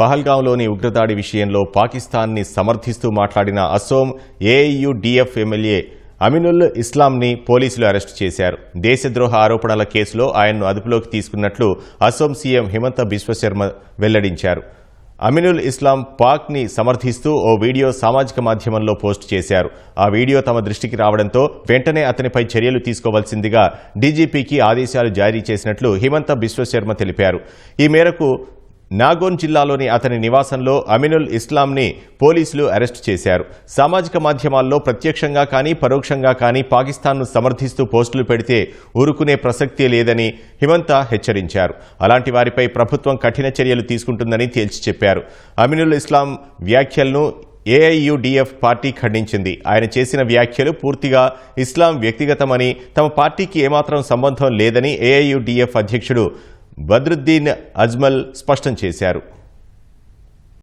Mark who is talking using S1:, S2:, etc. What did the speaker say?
S1: పహల్గాంలోని ఉగ్రదాడి విషయంలో పాకిస్తాన్ని సమర్థిస్తూ మాట్లాడిన అసోం ఏయుడిఎఫ్ ఎమ్మెల్యే అమినుల్ ఇస్లాంని పోలీసులు అరెస్టు చేశారు. దేశద్రోహ ఆరోపణల కేసులో ఆయన్ను అదుపులోకి తీసుకున్నట్లు అసోం సీఎం హిమంత బిశ్వశర్మ వెల్లడించారు. అమినుల్ ఇస్లాం పాక్ని సమర్థిస్తూ ఓ వీడియో సామాజిక మాధ్యమంలో పోస్ట్ చేశారు. ఆ వీడియో తమ దృష్టికి రావడంతో వెంటనే అతనిపై చర్యలు తీసుకోవాల్సిందిగా డీజీపీకి ఆదేశాలు జారీ చేసినట్లు హిమంత బిశ్వశర్మ తెలిపారు. ఈ మేరకు నాగోన్ జిల్లాలోని అతని నివాసంలో అమినుల్ ఇస్లాంని పోలీసులు అరెస్టు చేశారు. సామాజిక మాధ్యమాల్లో ప్రత్యక్షంగా కానీ పరోక్షంగా కానీ పాకిస్తాన్ను సమర్థిస్తూ పోస్టులు పెడితే ఊరుకునే ప్రసక్తే లేదని హిమంత హెచ్చరించారు. అలాంటి వారిపై ప్రభుత్వం కఠిన చర్యలు తీసుకుంటుందని తేల్చి చెప్పారు. అమినుల్ ఇస్లాం వ్యాఖ్యలను ఏఐయుడిఎఫ్ పార్టీ ఖండించింది. ఆయన చేసిన వ్యాఖ్యలు పూర్తిగా ఇస్లాం వ్యక్తిగతమని తమ పార్టీకి ఏమాత్రం సంబంధం లేదని ఏఐయుడిఎఫ్ అధ్యక్షుడు బద్రుద్దీన్ అజ్మల్ స్పష్టం చేశారు.